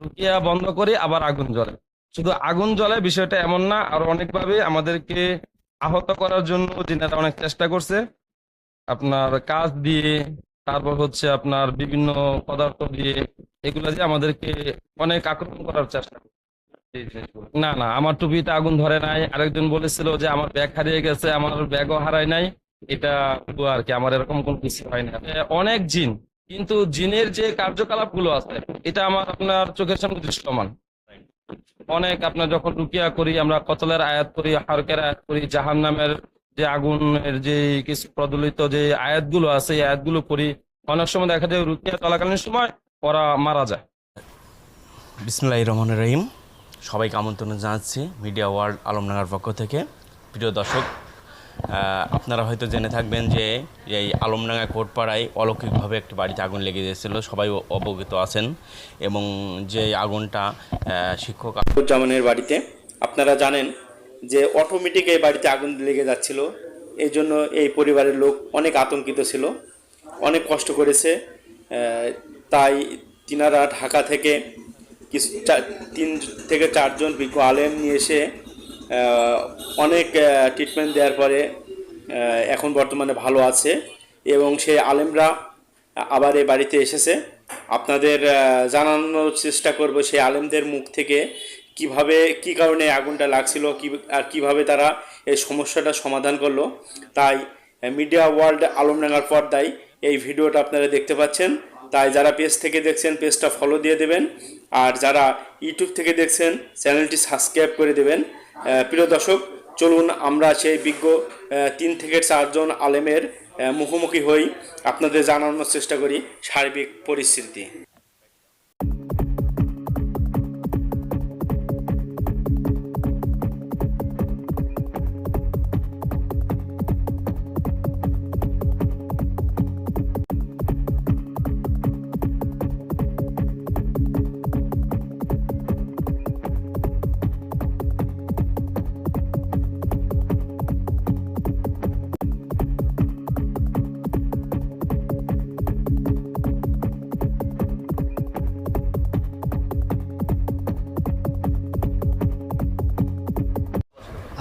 রুকিয়া বন্ধ করি, আবার আগুন জ্বলে। শুধু আগুন জ্বলে বিষয়টা এমন না, আর অনেকভাবে আমাদেরকে আহত করার জন্য জিনেরা অনেক চেষ্টা করছে, আপনার কাজ দিয়ে, তারপর হচ্ছে আপনার বিভিন্ন পদার্থ দিয়ে, এগুলো দিয়ে আমাদেরকে অনেক আক্রমণ করার চেষ্টা না না, আমার টুপিতে আগুন ধরে নাই। আরেকজন বলেছিল যে আমার ব্যাগ হারিয়ে গেছে, আমার ব্যাগও হারায় নাই। এটা আর কি, আমার এরকম কোনো কিছু হয় না। অনেক জিন কিন্তু জিনের যে কার্যকলাপগুলো আছে, এটা আমার আপনার চোখের সামনে দৃশ্যমান। অনেক আপনার যখন রুকিয়া করি, আমরা কতলের আয়াত করি, হারকের আয়াত করি জাহান নামের যে আগুনের যে কিছু প্রদলিত যে আয়াতগুলো আছে, এই আয়াতগুলো করি। অনেক সময় দেখা যায় রুকিয়া চলাকালীন সময় ওরা মারা যায়। বিসমুল্লাহ রহমান রহিম। সবাইকে আমন্ত্রণ জানাচ্ছি মিডিয়া ওয়ার্ল্ড আলমনগর পক্ষ থেকে। প্রিয় দর্শক আপনারা হয়তো জেনে থাকবেন যে এই আলমডাঙ্গা কোটপাড়ায় অলৌকিকভাবে একটি বাড়িতে আগুন লেগে গিয়েছিল। সবাই অবগত আছেন এবং যে আগুনটা শিক্ষক জামানের বাড়িতে, আপনারা জানেন যে অটোমেটিক এই বাড়িতে আগুন লেগে যাচ্ছিল। এই জন্য এই পরিবারের লোক অনেক আতঙ্কিত ছিল, অনেক কষ্ট করেছে। তাই তিনারা ঢাকা থেকে কিছু তিন থেকে চারজন বিজ্ঞ আলেম নিয়ে এসে অনেক ট্রিটমেন্ট দেওয়ার পরে এখন বর্তমানে ভালো আছে এবং সেই আলেমরা আবার এই বাড়িতে এসেছে। আপনাদের জানানোর চেষ্টা করব সেই আলেমদের মুখ থেকে কীভাবে, কি কারণে আগুনটা লাগছিল, কি, আর কীভাবে তারা এই সমস্যাটা সমাধান করল। তাই, মিডিয়া ওয়ার্ল্ড আলমডাঙ্গার পর্দায় এই ভিডিওটা আপনারা দেখতে পাচ্ছেন। তাই যারা পেজ থেকে দেখছেন, পেজটা ফলো দিয়ে দেবেন। আর যারা ইউটিউব থেকে দেখছেন, চ্যানেলটি সাবস্ক্রাইব করে দেবেন। প্রিয় দর্শক, চলুন আমরা সেই বিজ্ঞ তিন থেকে চারজন আলেমের মুখোমুখি হই। আপনাদের জানানোর চেষ্টা করি সার্বিক পরিস্থিতি।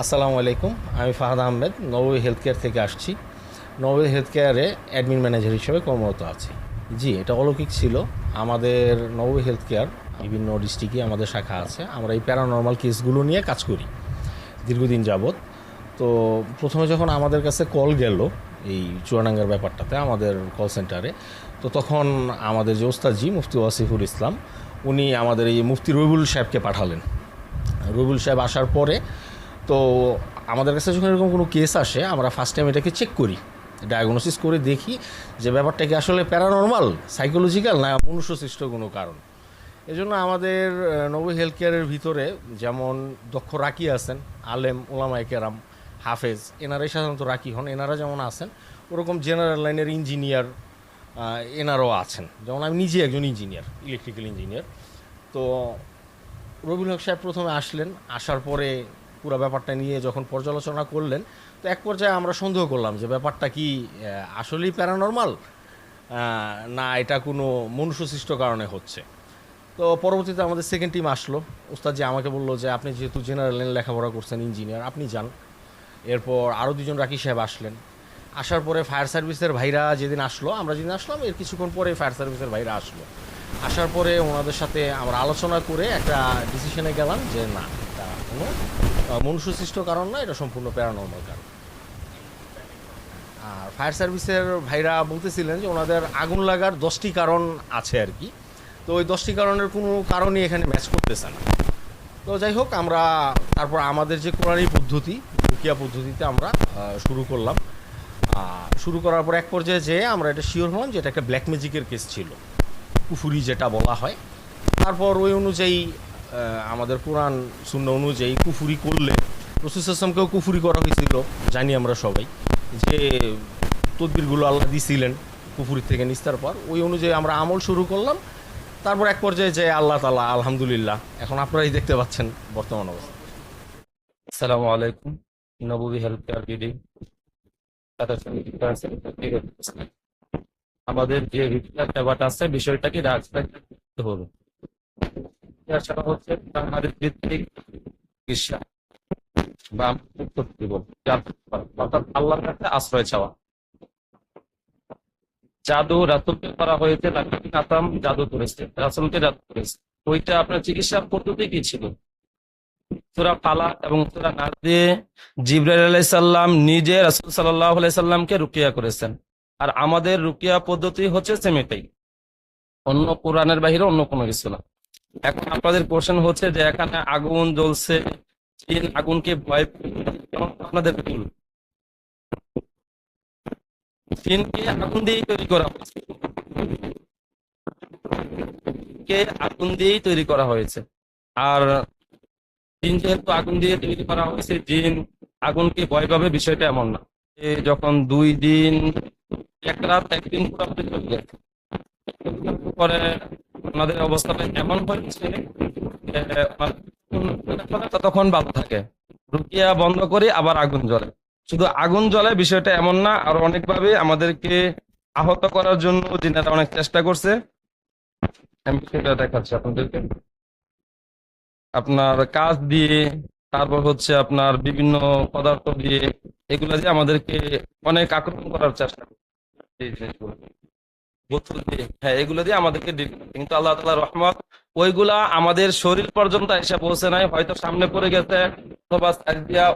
আসসালামু আলাইকুম, আমি ফাহাদ আহমেদ, নবী হেলথ কেয়ার থেকে আসছি। নবী হেলথ কেয়ারে অ্যাডমিন ম্যানেজার হিসেবে কর্মরত আছি। জি, এটা অলৌকিক ছিল। আমাদের নবী হেলথ কেয়ার বিভিন্ন ডিস্ট্রিক্টে আমাদের শাখা আছে। আমরা এই প্যারানর্মাল কেসগুলো নিয়ে কাজ করি দীর্ঘদিন যাবৎ। তো প্রথমে যখন আমাদের কাছে কল গেল এই চুয়াডাঙ্গার ব্যাপারটাতে, আমাদের কল সেন্টারে, তো তখন আমাদের যে ওস্তাদজি, মুফতি ওয়াসিফুল ইসলাম, উনি আমাদের এই মুফতি রবিউল সাহেবকে পাঠালেন। রবিউল সাহেব আসার পরে তো আমাদের কাছে যখন এরকম কোনো কেস আসে, আমরা ফার্স্ট টাইম এটাকে চেক করি ডায়াগনোসিস করে দেখি যে ব্যাপারটা কি আসলে প্যারানর্মাল সাইকোলজিক্যাল না মনুষ্যসৃষ্ট কোনো কারণ। এজন্য আমাদের নবী হেলথ কেয়ারের ভিতরে যেমন দক্ষ রাকি আছেন, আলেম ওলামাই কেরাম হাফেজ, এনারাই সাধারণত রাকি হন, এনারা যেমন আছেন, ওরকম জেনারেল লাইনের ইঞ্জিনিয়ার এনারাও আছেন। যেমন আমি নিজে একজন ইঞ্জিনিয়ার ইলেকট্রিক্যাল ইঞ্জিনিয়ার তো রবিউল হক সাহেব প্রথমে আসলেন, আসার পরে পুরো ব্যাপারটা নিয়ে যখন পর্যালোচনা করলেন, তো এক পর্যায়ে আমরা সন্দেহ করলাম যে ব্যাপারটা কি আসলেই প্যারানর্মাল না, এটা কোনো মনুষ্যসৃষ্ট কারণে হচ্ছে। তো পরবর্তীতে আমাদের সেকেন্ড টিম আসলো। ওস্তাদ যে আমাকে বলল যে, আপনি যেহেতু জেনারেল লেখাপড়া করছেন ইঞ্জিনিয়ার আপনি যান। এরপর আরও দুজন রাকি সাহেব আসলেন। আসার পরে ফায়ার সার্ভিসের ভাইরা যেদিন আসলো, আমরা যেদিন আসলাম, এর কিছুক্ষণ পরে ফায়ার সার্ভিসের ভাইরা আসলো। আসার পরে ওনাদের সাথে আমরা আলোচনা করে একটা ডিসিশনে গেলাম যে, না কোনো মনুষ্যসৃষ্ট কারণ না, এটা সম্পূর্ণ প্যারানর্মাল কারণ। আর ফায়ার সার্ভিসের ভাইরা বলতেছিলেন যে ওনাদের আগুন লাগার দশটি কারণ আছে আর কি। তো ওই দশটি কারণের কোনো কারণই এখানে ম্যাচ করতেছে না। তো যাই হোক, আমরা তারপর আমাদের যে কোরআনী পদ্ধতি, রুকিয়া পদ্ধতিতে আমরা শুরু করলাম। শুরু করার পর এক পর্যায়ে যেয়ে আমরা এটা শিওর হলাম যে এটা একটা ব্ল্যাক ম্যাজিকের কেস ছিল। কুফুরি যেটা বলা হয়। তারপর ওই অনুযায়ী আমাদের পুরাণ শূন্য অনুযায়ী কুফুরি করলে রসুল আসলামকেও কুফুরি করা হয়েছিল, জানি আমরা সবাই, যে তদবিরগুলো আল্লাহ দিছিলেন কুফুরি থেকে নিস্তার পর, ওই অনুযায়ী আমরা আমল শুরু করলাম, তারপর এক পর্যায়ে যে আল্লাহ তালা আলহামদুলিল্লাহ, এখন আপনারাই দেখতে পাচ্ছেন বর্তমান অবস্থা। আসসালামু আলাইকুম নবী হেলথ কেয়ার বিডি আমাদের যে ব্যাপারটা আছে বিষয়টাকে রাখতে হবে? সেবা হচ্ছে ভিত্তিক চিকিৎসা বা অর্থাৎ আল্লাহর কাছে আশ্রয় চাওয়া। জাদু করা হয়েছে লাকিন আসাম জাদু করেছে, রাসুলকে জাদু করেছে। ওইটা আপনার পদ্ধতি কি ছিল? সুরা ফালা এবং সুরা নাস দিয়ে জিব্রাইল আলাইসাল্লাম নিজে রাসুল সাল্লাহ আলাইসাল্লামকে রুকিয়া করেছেন। আর আমাদের রুকিয়া পদ্ধতি হচ্ছে সেমিটাই অন্য কোরআনের বাহিরে অন্য কোনো কিছু না। এখন আপনাদের কোশ্চেন হচ্ছে যে এখানে আগুন জ্বলছে, চীন আগুনকে ভয় আপনাদের ভুল জিনকে আগুন দিয়েই তৈরি করা হয়েছে। কে আগুন দিয়েই তৈরি করা হয়েছে। আর জিন যেহেতু আগুন দিয়ে তৈরি করা হয়েছে জিন আগুনকে ভয় পাবে বিষয়টা এমন না। যখন দুই দিন, এক রাত, একদিন পুরোপুরি চলে গেছে পরে ওনাদের এমন হয়েছে থাকে। রুকিয়া বন্ধ আবার আগুন জ্বলে। শুধু আগুন জ্বলে বিষয়টা এমন না, আর অনেকভাবে আমাদেরকে আহত করার জন্য জিনারা অনেক চেষ্টা করছে। আমি সেটা দেখাচ্ছি আপনাদেরকে। আপনার কাজ দিয়ে, তারপর হচ্ছে আপনার বিভিন্ন পদার্থ দিয়ে, এগুলো দিয়ে আমাদেরকে অনেক আক্রমণ করার চেষ্টা এই জিনিসগুলো বোতল দিয়ে। হ্যাঁ এগুলো দিয়ে আমাদেরকে কিন্তু আল্লাহ তালা রহমত ওইগুলা আমাদের শরীর পর্যন্ত এসে পৌঁছে নাই। হয়তো সামনে পড়ে গেছে অথবা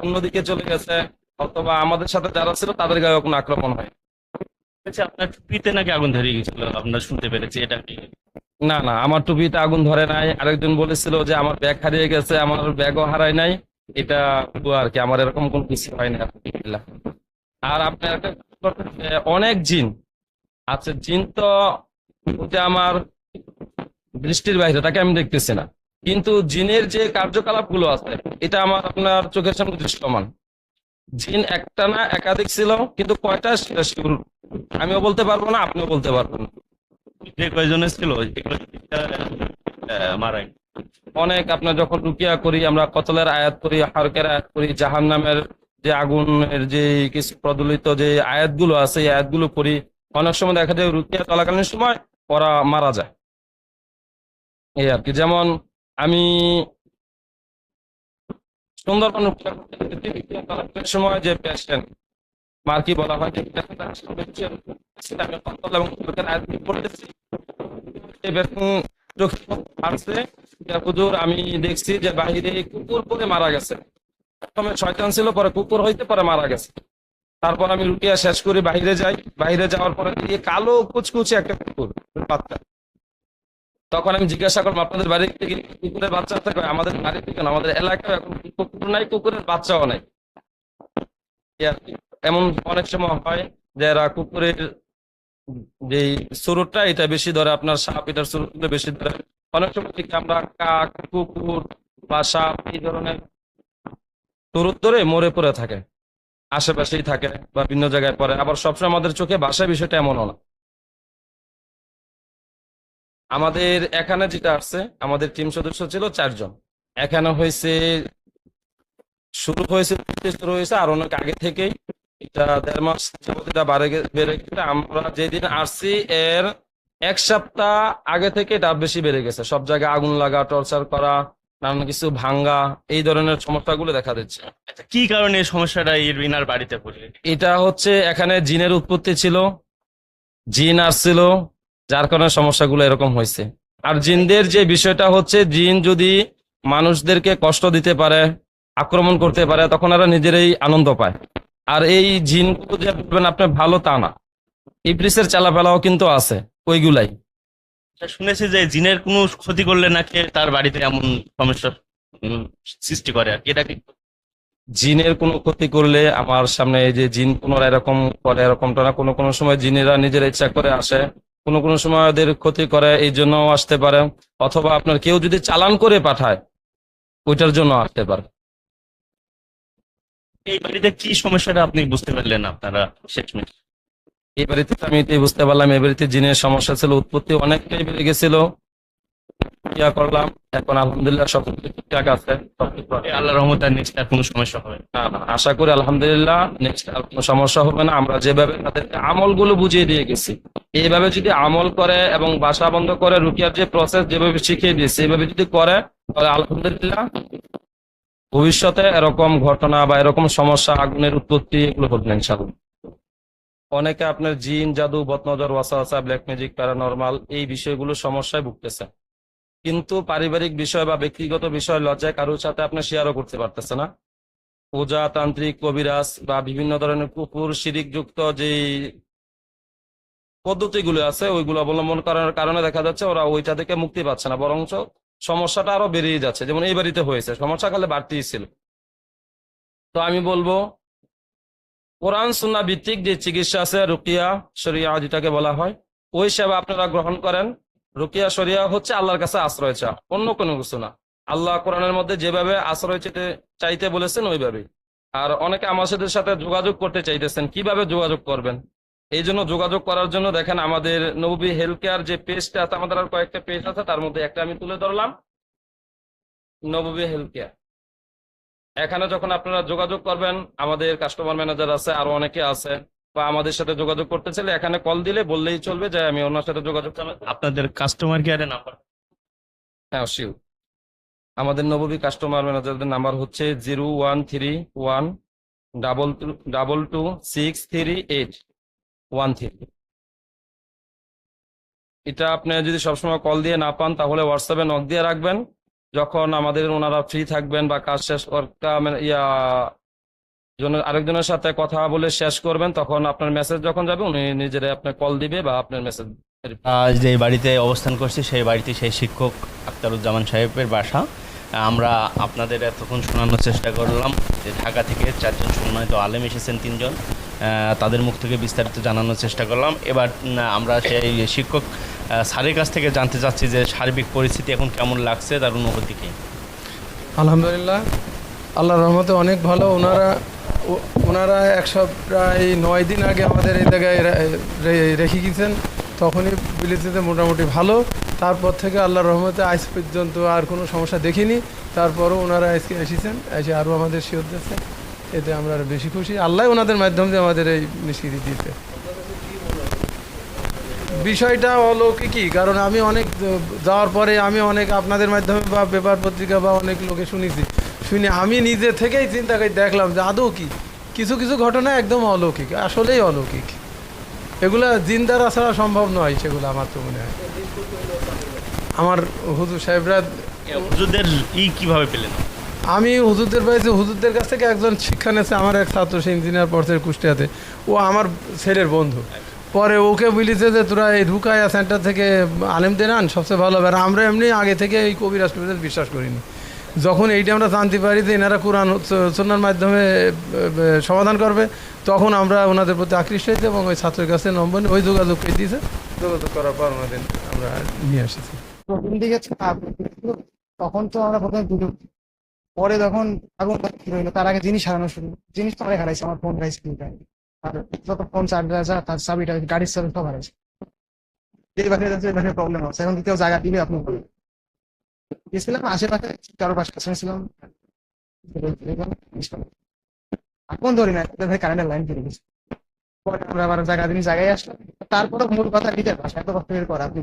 অন্যদিকে চলে গেছে অথবা আমাদের সাথে যারা ছিল তাদের গায়ে কোনো আক্রমণ হয় আচ্ছা আপনার টুপিতে নাকি আগুন ধরে গেছিল? আপনার শুনতে পেরেছি এটা। কি না না আমার টুপিতে আগুন ধরে নাই। আরেকজন বলেছিল যে আমার ব্যাগ হারিয়ে গেছে আমার ব্যাগও হারায় নাই। এটা আর কি আমার এরকম কোন কিছু হয় না আর আপনার অনেক জিন আচ্ছা জিন তো আমার দৃষ্টির বাইরে তাকে আমি দেখতেছি না। কিন্তু জিনের যে কার্যকলাপগুলো আছে এটা আমার আপনার চোখের সামনে দৃশ্যমান। জিন একটা না একাধিক ছিল কিন্তু কয়টা সেটা sure আমিও বলতে পারব না আপনিও বলতে পারবেন না। যে ছিল। অনেক আপনার যখন রুকিয়া করি আমরা কতলের আয়াত করি হারকের আয়াত করি জাহান নামের যে আগুনের যে কিছু প্রদলিত যে আয়াতগুলো আছে এই আয়াতগুলো করি অনেক সময় দেখা যায় রুকিয়া চলাকালীন সময় ওরা মারা যায়। এই আর কি, যেমন আমি সুন্দরবন সময় যে পেশেন্ট মার কি বলা হয় আমি দেখছি যে বাহিরে কুকুর পরে মারা গেছে। প্রথমে শয়তান ছিল, পরে কুকুর হইতে, পরে মারা গেছে। তারপর আমি রুটিয়া শেষ করে বাইরে যাই। বাইরে যাওয়ার পরে দিয়ে কালো কুচকুচে একটা কুকুর বাচ্চা তখন আমি জিজ্ঞাসা করলাম আপনাদের বাড়ি থেকে কুকুরের বাচ্চা কয়, আমাদের বাড়ি থেকে আমাদের এলাকায় এখন কুকুর নাই কুকুরের বাচ্চাও নাই। এই। এমন অনেক সময় হয় যে এরা কুকুরের যে সুরুটটা এটা বেশি ধরে আপনার সাপ এটার সুরুটটা বেশি ধরে। অনেক সময় থেকে আমরা কাক কুকুর বা সাপ এই ধরনের সুরুট ধরে মরে পড়ে থাকে। আশেপাশেই থাকে বা ভিন্ন জায়গায় পড়ে। আবার সবসময় আমাদের চোখে ভাষা বিষয়টা এমনও না। আমাদের এখানে যেটা আসছে, আমাদের টিম সদস্য ছিল চারজন। এখানে হয়েছে, শুরু হয়েছে শুরু হয়েছে, আর অনেক আগে থেকেই। এটা দেড় মাস এটা বেড়ে গেছে। আমরা যেদিন আসছি, এর এক সপ্তাহ আগে থেকে এটা বেশি বেড়ে গেছে। সব জায়গায় আগুন লাগা, টর্চার করা নানান কিছু ভাঙ্গা এই ধরনের সমস্যাগুলো দেখা দিচ্ছে। আচ্ছা কি কারণে এই সমস্যাটা এই রিনার বাড়িতে পড়লে এটা হচ্ছে এখানে জিনের উৎপত্তি ছিল। জিন আসছিল যার কারণে সমস্যাগুলো এরকম হয়েছে। আর জিনদের যে বিষয়টা হচ্ছে জিন যদি মানুষদেরকে কষ্ট দিতে পারে আক্রমণ করতে পারে তখন এরা নিজেরাই আনন্দ পায়। আর এই জিনগুলো যে আপনি ভালো তা না। ইবলিসের চালাফেলাও কিন্তু আছে ওইগুলাই। শুনেছি যে জিনের কোনো ক্ষতি করলে নাকি তার বাড়িতে এমন সমস্যা সৃষ্টি করে আর কি? এটা কি? জিনের কোনো ক্ষতি করলে আমার সামনে এই যে জিন পুনরায় এরকম করে এরকমটা না কোনো কোনো সময় জিনেরা নিজের ইচ্ছা করে আসে কোনো কোনো সময় ওদের ক্ষতি করে এই জন্য আসতে পারে। অথবা আপনার কেউ যদি চালান করে পাঠায় ওইটার জন্য আসতে পারে। এই বাড়িতে কি সমস্যাটা আপনি বুঝতে পারলেন আপনারা? শেষমেশ এই বাড়িতে আমি এটাই বুঝতে পারলাম এই বাড়িতে জিনের সমস্যা ছিল উৎপত্তি অনেকটাই বেড়ে গেছিল ইয়া করলাম এখন আলহামদুলিল্লাহ সব ঠিকঠাক আছে। আল্লাহ রহমত আর নেক্সট আর কোনো সমস্যা হবে না। আশা করি আলহামদুলিল্লাহ নেক্সট আর কোনো সমস্যা হবে না আমরা যেভাবে তাদেরকে আমলগুলো বুঝিয়ে দিয়ে গেছি এইভাবে যদি আমল করে এবং বাসা বন্ধ করে রুকিয়ার যে প্রসেস যেভাবে শিখিয়ে দিয়েছি এইভাবে যদি করে তাহলে আলহামদুলিল্লাহ ভবিষ্যতে এরকম ঘটনা বা এরকম সমস্যা আগুনের উৎপত্তি এগুলো ঘটবে ইনশাআল্লাহ অনেকে আপনার জিন, জাদু, বদনজর, ওয়াসাওয়াসা ব্ল্যাক ম্যাজিক প্যারানরমাল এই বিষয়গুলো সমস্যায় ভুগতেছে। কিন্তু পারিবারিক বিষয় বা ব্যক্তিগত বিষয় লজ্জায় কারোর সাথে আপনি শেয়ারও করতে পারতেছে না। পূজা, তান্ত্রিক, কবিরাজ বা বিভিন্ন ধরনের কুকুর, শিরিক যুক্ত যে পদ্ধতিগুলো আছে, ওইগুলো অবলম্বন করার কারণে দেখা যাচ্ছে ওরা ওইটা থেকে মুক্তি পাচ্ছে না। বরঞ্চ সমস্যাটা আরও বেরিয়ে যাচ্ছে। যেমন এই বাড়িতে হয়েছে সমস্যা কালে বাড়তেই ছিল। তো আমি বলব কোরআন সুন্না ভিত্তিক যে চিকিৎসা আছে, রুকিয়া শরিয়া যেটাকে বলা হয়, ওই সেবা আপনারা গ্রহণ করেন। রুকিয়া শরিয়া হচ্ছে আল্লাহর কাছে আশ্রয় চা অন্য কোনো কিছু না। আল্লাহ কোরআনের মধ্যে যেভাবে আশ্রয় চেতে চাইতে বলেছেন, ওইভাবেই। আর অনেকে আমাদের সাথে যোগাযোগ করতে চাইতেছেন, কীভাবে যোগাযোগ করবেন? এই জন্য যোগাযোগ করার জন্য দেখেন আমাদের নবী হেলথ কেয়ার যে পেজটা আছে, আমাদের আর কয়েকটা পেজ আছে, তার মধ্যে একটা আমি তুলে ধরলাম। নবী হেলথ কেয়ার এখানে যখন আপনারা যোগাযোগ করবেন আমাদের কাস্টমার ম্যানেজার আছে আরও অনেকে আছে বা আমাদের সাথে যোগাযোগ করতে চাইলে এখানে কল দিলে বললেই চলবে যে আমি ওনার সাথে যোগাযোগ আপনাদের কাস্টমার কেয়ারের নাম্বার হ্যাঁ শিও আমাদের নববী কাস্টমার ম্যানেজারদের নাম্বার হচ্ছে zero one three one double two double two six three eight one three এটা আপনি যদি সবসময় কল দিয়ে না পান তাহলে হোয়াটসঅ্যাপে নক দিয়ে রাখবেন। যখন আমাদের ওনারা ফ্রি থাকবেন বা কাজ শেষ মানে ইয়া, জন- আরেকজনের সাথে কথা বলে শেষ করবেন, তখন আপনার মেসেজ যখন যাবে, উনি নিজেরাই আপনার কল দিবে বা আপনার মেসেজ যে বাড়িতে অবস্থান করছি, সেই বাড়িতে সেই শিক্ষক আক্তারুজ্জামান সাহেবের বাসা। আমরা আপনাদের এতক্ষণ শোনানোর চেষ্টা করলাম যে ঢাকা থেকে চারজন সম্মানিত আলেম এসেছেন তিনজন। তাদের মুখ থেকে বিস্তারিত জানানোর চেষ্টা করলাম। এবার আমরা সেই শিক্ষক স্যারের কাছ থেকে জানতে চাচ্ছি যে সার্বিক পরিস্থিতি এখন কেমন লাগছে, তার অনুভূতি কি? আলহামদুলিল্লাহ। আল্লাহর রহমতে অনেক ভালো। ওনারা ওনারা একশো, প্রায় নয় দিন আগে আমাদের এই জায়গায় রেখে গেছেন তখনই বিলিতিতে মোটামুটি ভালো। তারপর থেকে আল্লাহর রহমতে আজ পর্যন্ত আর কোনো সমস্যা দেখিনি। তারপরও ওনারা আজকে এসেছেন। এসে আরও আমাদের শিওর দিচ্ছে এতে আমরা আরও বেশি খুশি। আল্লাহ ওনাদের মাধ্যম দিয়ে আমাদের এই নিষ্কৃতি দিতে বিষয়টা অলৌকিকই, কারণ আমি অনেক, যাওয়ার পরে আমি অনেক আপনাদের মাধ্যমে বা পেপার পত্রিকা বা অনেক লোকে শুনেছি। শুনে আমি নিজে থেকেই চিন্তা করে দেখলাম যে আদৌ কি? কিছু কিছু ঘটনা একদম অলৌকিক, আসলেই অলৌকিক। এগুলো জিন দ্বারা ছাড়া সম্ভব নয় সেগুলো আমার তো মনে হয়। আমার হুজুর সাহেবরা হুজুরদের ই কীভাবে পেলেন? আমি হুজুরদের বাড়িতে, হুজুরদের কাছ থেকে একজন শিক্ষা নিয়েছে, আমার এক ছাত্র, সে ইঞ্জিনিয়ার পড়ছে কুষ্টিয়াতে। ও আমার ছেলের বন্ধু। পরে ওকে বলেছে যে, তোরা এই রুকায়া সেন্টার থেকে আলেমদের আন, সবচেয়ে ভালো হবে। আর আমরা এমনি আগে থেকে এই কবির হাসপাতাল বিশ্বাস করিনি। যখন এইটা আমরা জানতে পারি যে, এনারা কোরআন সন্ন্যার মাধ্যমে সমাধান করবে, তখন আমরা ওনাদের প্রতি আকৃষ্ট হয়েছি এবং ওই ছাত্রের কাছে নম্বর ওই যোগাযোগ করে দিয়েছে। যোগাযোগ করার পর ওনাদের আমরা নিয়ে এসেছি। তখন তো আমরা প্রথমে পরে যখন আগুন শুরু হলো তার আগে জিনিস হারানো শুরু। জিনিস তো অনেক হারাইছে, আমার ফোন হারাইছে দুইটা আর যত ফোন চার্জার আছে, তার চাবিটা গাড়ির চাবি সব হারাইছে। যাচ্ছে প্রবলেম আছে। এখন কেউ জায়গা দিবে আপনি বলুন। গেছিলাম, আশেপাশে কারও পাশে এখন ধরি না ভাই কারেন্টের লাইন ফিরে গেছে পরে আমরা আবার জায়গা দিন জায়গায় আসলাম। তারপরে মূল কথা নিজের ভাষা, এত কষ্ট করা আপনি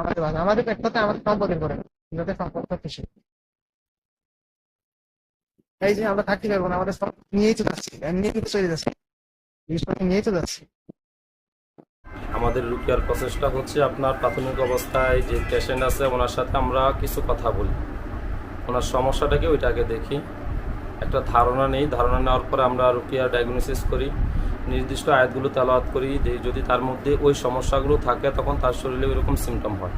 আমাদের ভাষা, আমাদের একটাতে আমাদের সম্পদের করে যাতে সম্পদ এই যে আমরা থাকতে পারব না, আমাদের সব নিয়েই তো যাচ্ছি নিয়ে কিন্তু চলে যাচ্ছি। নিয়েই তো যাচ্ছি আমাদের রুকিয়ার প্রসেসটা হচ্ছে আপনার প্রাথমিক অবস্থায় যে পেশেন্ট আছে, ওনার সাথে আমরা কিছু কথা বলি। ওনার সমস্যাটাকে ওইটাকে দেখি। একটা ধারণা নেই। ধারণা নেওয়ার পরে আমরা রুকিয়া ডায়াগনোসিস করি। নির্দিষ্ট আয়াতগুলো তেলাওয়াত করি। যে যদি তার মধ্যে ওই সমস্যাগুলো থাকে, তখন তার শরীরে ওইরকম সিমটম হয়।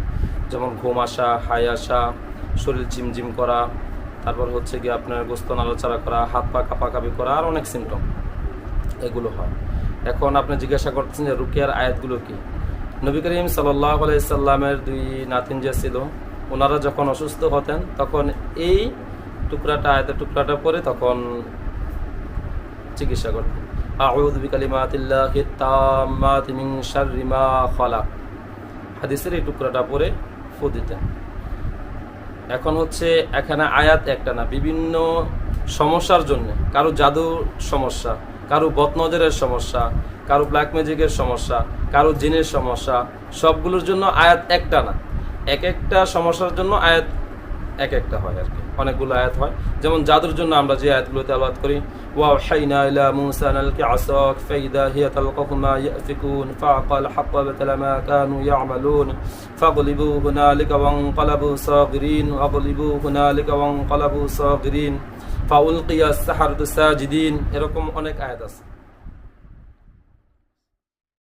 যেমন ঘুম আসা, হাই আসা, শরীর ঝিমঝিম করা তারপর হচ্ছে গিয়ে আপনার গোস্ত নাড়াচাড়া করা, হাত পা কাঁপাকাঁপি করা, আর অনেক সিমটম এগুলো হয়। এখন আপনি জিজ্ঞাসা করছেন যে রুকিয়ার আয়াতগুলো কি? নবী করিম সাল্লাহ আলাইসাল্লামের দুই নাতিন যে ছিল, ওনারা যখন অসুস্থ হতেন, তখন এই টুকরাটা, আয়াতের টুকরাটা পরে তখন চিকিৎসা করতেন। খালাক। হাদিসের এই টুকরাটা পরে ফু দিতেন। এখন হচ্ছে এখানে আয়াত একটা না, বিভিন্ন সমস্যার জন্য। কারও জাদু সমস্যা, কারও বতনজরের সমস্যা, কারও ব্ল্যাক ম্যাজিকের সমস্যা, কারও জিনের সমস্যা, সবগুলোর জন্য আয়াত একটা না। এক একটা সমস্যার জন্য আয়াত এক একটা হয় আর কি। অনেকগুলো আয়াত হয়। যেমন জাদুর জন্য আমরা যে আয়াতগুলো তেলাওয়াত করি ওয়াহাইনা ইলা মুসা নালকি আসাক, ফাইদা হিয়া তালকাফু মা ইয়াফিকুন, ফাআকাল হাক্কা বাতালা মা কানু ইয়ামালুন, ফাগলিবু হুনালিকা সাজিদিন, এরকম অনেক আয়াত আছে।